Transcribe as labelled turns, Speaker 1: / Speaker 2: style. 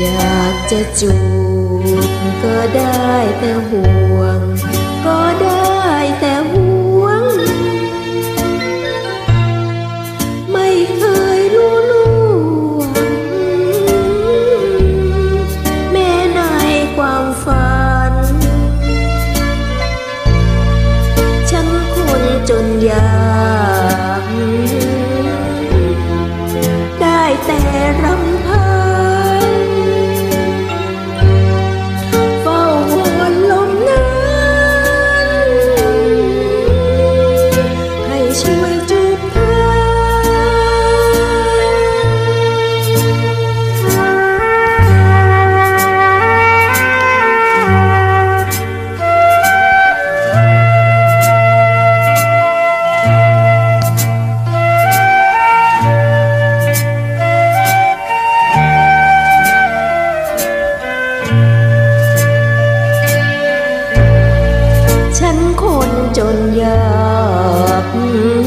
Speaker 1: อยากจะจูบก็ได้แต่ห่วง ก็ได้แต่ห่วง ไม่เคยรู้ล่วงแม่ในความฝัน ฉันคนจนยา perro. Mm-hmm.